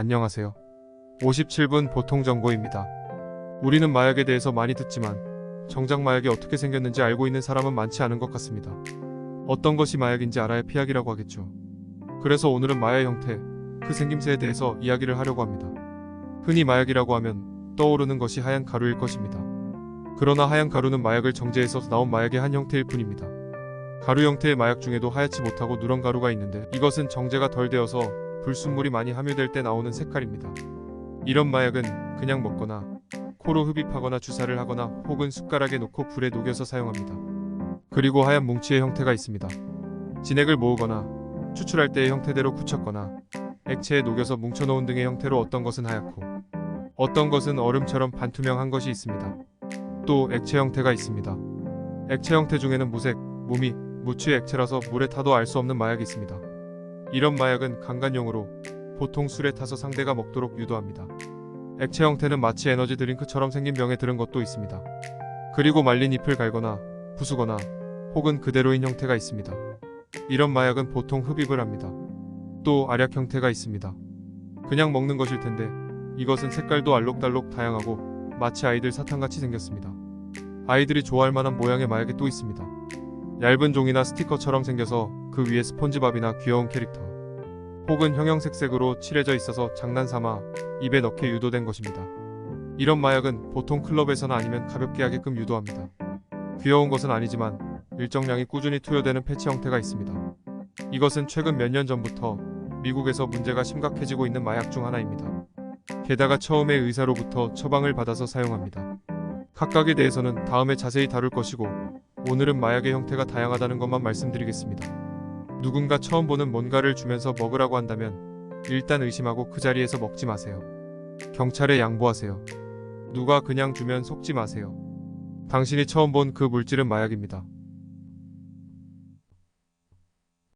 안녕하세요. 57분 보통 정보입니다. 우리는 마약에 대해서 많이 듣지만 정작 마약이 어떻게 생겼는지 알고 있는 사람은 많지 않은 것 같습니다. 어떤 것이 마약인지 알아야 피하기라고 하겠죠. 그래서 오늘은 마약 형태, 그 생김새에 대해서 이야기를 하려고 합니다. 흔히 마약이라고 하면 떠오르는 것이 하얀 가루일 것입니다. 그러나 하얀 가루는 마약을 정제해서 나온 마약의 한 형태일 뿐입니다. 가루 형태의 마약 중에도 하얗지 못하고 누런 가루가 있는데 이것은 정제가 덜 되어서 불순물이 많이 함유될 때 나오는 색깔입니다. 이런 마약은 그냥 먹거나 코로 흡입하거나 주사를 하거나 혹은 숟가락에 놓고 불에 녹여서 사용합니다. 그리고 하얀 뭉치의 형태가 있습니다. 진액을 모으거나 추출할 때의 형태대로 굳혔거나 액체에 녹여서 뭉쳐놓은 등의 형태로 어떤 것은 하얗고 어떤 것은 얼음처럼 반투명한 것이 있습니다. 또 액체 형태가 있습니다. 액체 형태 중에는 무색, 무미, 무취의 액체라서 물에 타도 알 수 없는 마약이 있습니다. 이런 마약은 강간용으로 보통 술에 타서 상대가 먹도록 유도합니다. 액체 형태는 마치 에너지 드링크처럼 생긴 병에 들은 것도 있습니다. 그리고 말린 잎을 갈거나 부수거나 혹은 그대로인 형태가 있습니다. 이런 마약은 보통 흡입을 합니다. 또 알약 형태가 있습니다. 그냥 먹는 것일 텐데 이것은 색깔도 알록달록 다양하고 마치 아이들 사탕같이 생겼습니다. 아이들이 좋아할 만한 모양의 마약이 또 있습니다. 얇은 종이나 스티커처럼 생겨서 그 위에 스폰지밥이나 귀여운 캐릭터 혹은 형형색색으로 칠해져 있어서 장난삼아 입에 넣게 유도된 것입니다. 이런 마약은 보통 클럽에서나 아니면 가볍게 하게끔 유도합니다. 귀여운 것은 아니지만 일정량이 꾸준히 투여되는 패치 형태가 있습니다. 이것은 최근 몇 년 전부터 미국에서 문제가 심각해지고 있는 마약 중 하나입니다. 게다가 처음에 의사로부터 처방을 받아서 사용합니다. 각각에 대해서는 다음에 자세히 다룰 것이고 오늘은 마약의 형태가 다양하다는 것만 말씀드리겠습니다. 누군가 처음 보는 뭔가를 주면서 먹으라고 한다면 일단 의심하고 그 자리에서 먹지 마세요. 경찰에 양보하세요. 누가 그냥 주면 속지 마세요. 당신이 처음 본 그 물질은 마약입니다.